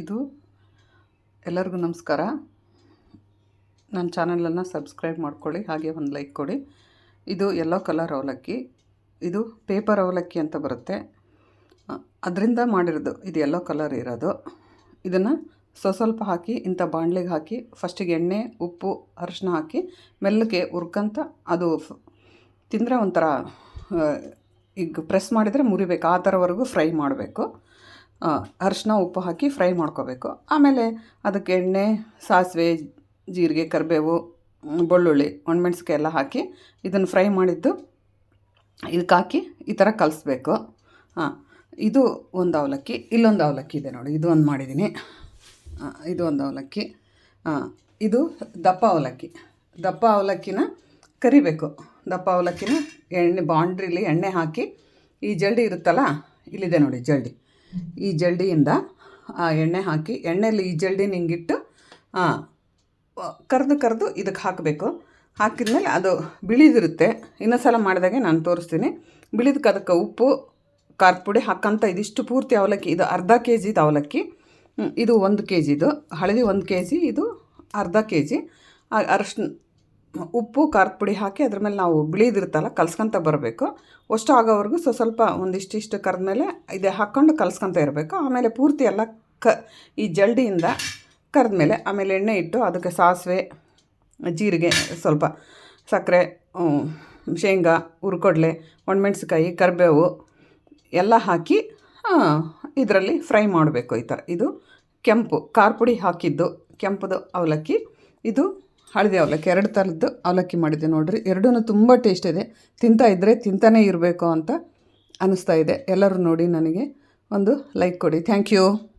ಇದು ಎಲ್ಲರಿಗೂ ನಮಸ್ಕಾರ. ನನ್ನ ಚಾನಲನ್ನು ಸಬ್ಸ್ಕ್ರೈಬ್ ಮಾಡ್ಕೊಳ್ಳಿ, ಹಾಗೆ ಒಂದು ಲೈಕ್ ಕೊಡಿ. ಇದು ಯೆಲ್ಲೋ ಕಲರ್ ಅವಲಕ್ಕಿ. ಇದು ಪೇಪರ್ ಅವಲಕ್ಕಿ ಅಂತ ಬರುತ್ತೆ. ಅದರಿಂದ ಮಾಡಿರೋದು, ಇದು ಯೆಲ್ಲೋ ಕಲರ್ ಇರೋದು. ಇದನ್ನು ಸ್ವ ಸ್ವಲ್ಪ ಹಾಕಿ, ಇಂಥ ಬಾಣಲೆಗೆ ಹಾಕಿ, ಫಸ್ಟಿಗೆ ಎಣ್ಣೆ, ಉಪ್ಪು ಅರಿಶಿನ ಹಾಕಿ, ಮೆಲ್ಲಗೆ ಉರ್ಕಂತ ಅದು ತಿಂದರೆ ಒಂಥರ ಈಗ ಪ್ರೆಸ್ ಮಾಡಿದರೆ ಮುರಿಬೇಕು, ಆ ಥರವರೆಗೂ ಫ್ರೈ ಮಾಡಬೇಕು. ಅರಿಶಿನ ಉಪ್ಪು ಹಾಕಿ ಫ್ರೈ ಮಾಡ್ಕೋಬೇಕು. ಆಮೇಲೆ ಅದಕ್ಕೆ ಎಣ್ಣೆ, ಸಾಸಿವೆ, ಜೀರಿಗೆ, ಕರಿಬೇವು ಬೆಳ್ಳುಳ್ಳಿ ಒಣಮೆಣ್ಸಿಕಾಯಿ ಎಲ್ಲ ಹಾಕಿ ಇದನ್ನು ಫ್ರೈ ಮಾಡಿದ್ದು ಇದಕ್ಕೆ ಹಾಕಿ ಈ ಥರ ಕಲಿಸ್ಬೇಕು. ಹಾಂ ಇದು ಒಂದು ಅವಲಕ್ಕಿ, ಇಲ್ಲೊಂದು ಅವಲಕ್ಕಿ ಇದೆ ನೋಡಿ, ಇದು ಒಂದು ಮಾಡಿದ್ದೀನಿ. ಇದು ಒಂದು ಅವಲಕ್ಕಿ. ಇದು ದಪ್ಪ ಅವಲಕ್ಕಿ. ದಪ್ಪ ಅವಲಕ್ಕಿನ ಕರಿಬೇಕು. ದಪ್ಪ ಅವಲಕ್ಕಿನ ಎಣ್ಣೆ, ಬಾಂಡ್ರಿಲಿ ಎಣ್ಣೆ ಹಾಕಿ ಈ ಜಲ್ಡಿ ಇರುತ್ತಲ್ಲ, ಇಲ್ಲಿದೆ ನೋಡಿ ಜಲ್ಡಿ. ಈ ಜಲ್ಡಿಯಿಂದ, ಆ, ಎಣ್ಣೆ ಹಾಕಿ, ಎಣ್ಣೆಯಲ್ಲಿ ಈ ಜಲ್ಡಿ ನಿಂಗಿಟ್ಟು ಹಾಂ ಕರೆದು ಕರೆದು ಇದಕ್ಕೆ ಹಾಕಬೇಕು. ಹಾಕಿದ್ಮೇಲೆ ಅದು ಬಿಳಿದಿರುತ್ತೆ. ಇನ್ನೊಂದು ಸಲ ಮಾಡಿದಾಗೆ ನಾನು ತೋರಿಸ್ತೀನಿ. ಬಿಳಿದಕ್ಕೆ ಅದಕ್ಕೆ ಉಪ್ಪು, ಖಾರದ ಪುಡಿ ಹಾಕಂತ ಇದಿಷ್ಟು ಪೂರ್ತಿ ಅವಲಕ್ಕಿ, ಇದು ಅರ್ಧ ಕೆ ಜಿದು ಅವಲಕ್ಕಿ ಇದು ಒಂದು ಕೆ ಜಿದು ಹಳದಿ ಒಂದು ಕೆ ಜಿ ಇದು ಅರ್ಧ ಕೆ ಜಿ ಅರಶಿನ ಉಪ್ಪು, ಖಾರದ ಪುಡಿ ಹಾಕಿ ಅದ್ರ ಮೇಲೆ ನಾವು ಬಿಳಿದಿರುತ್ತಲ್ಲ, ಕಲ್ಸ್ಕೊಂತ ಬರಬೇಕು. ಅಷ್ಟು ಆಗೋವರೆಗೂ ಸ್ವಲ್ಪ ಸ್ವಲ್ಪ ಒಂದಿಷ್ಟಿಷ್ಟು ಕರೆದ್ಮೇಲೆ ಇದೇ ಹಾಕ್ಕೊಂಡು ಕಲ್ಸ್ಕೊಂತ ಇರಬೇಕು. ಆಮೇಲೆ ಪೂರ್ತಿ ಎಲ್ಲ ಕ, ಈ ಜಲ್ಡಿಯಿಂದ ಕರೆದ್ಮೇಲೆ ಆಮೇಲೆ ಎಣ್ಣೆ ಇಟ್ಟು ಅದಕ್ಕೆ ಸಾಸಿವೆ, ಜೀರಿಗೆ, ಸ್ವಲ್ಪ ಸಕ್ಕರೆ ಶೇಂಗಾ, ಹುರ್ಕೊಡ್ಲೆ ಒಣಮೆಣ್ಸಿಕಾಯಿ ಕರಿಬೇವು ಎಲ್ಲ ಹಾಕಿ ಇದರಲ್ಲಿ ಫ್ರೈ ಮಾಡಬೇಕು ಈ ಥರ. ಇದು ಕೆಂಪು ಖಾರ ಪುಡಿ ಹಾಕಿದ್ದು ಕೆಂಪುದು ಅವಲಕ್ಕಿ. ಇದು ಹಳದಿ ಅವಲಕ್ಕಿ, ಎರಡು ಥರದ್ದು ಅವಲಕ್ಕಿ ಮಾಡಿದ್ದೆ ನೋಡಿರಿ. ಎರಡೂ ತುಂಬ ಟೇಸ್ಟ್ ಇದೆ. ತಿಂತಾ ಇದ್ದರೆ ತಿಂತಾನೇ ಇರಬೇಕು ಅಂತ ಅನ್ನಿಸ್ತಾ ಇದೆ. ಎಲ್ಲರೂ ನೋಡಿ ನನಗೆ ಒಂದು ಲೈಕ್ ಕೊಡಿ. Thank you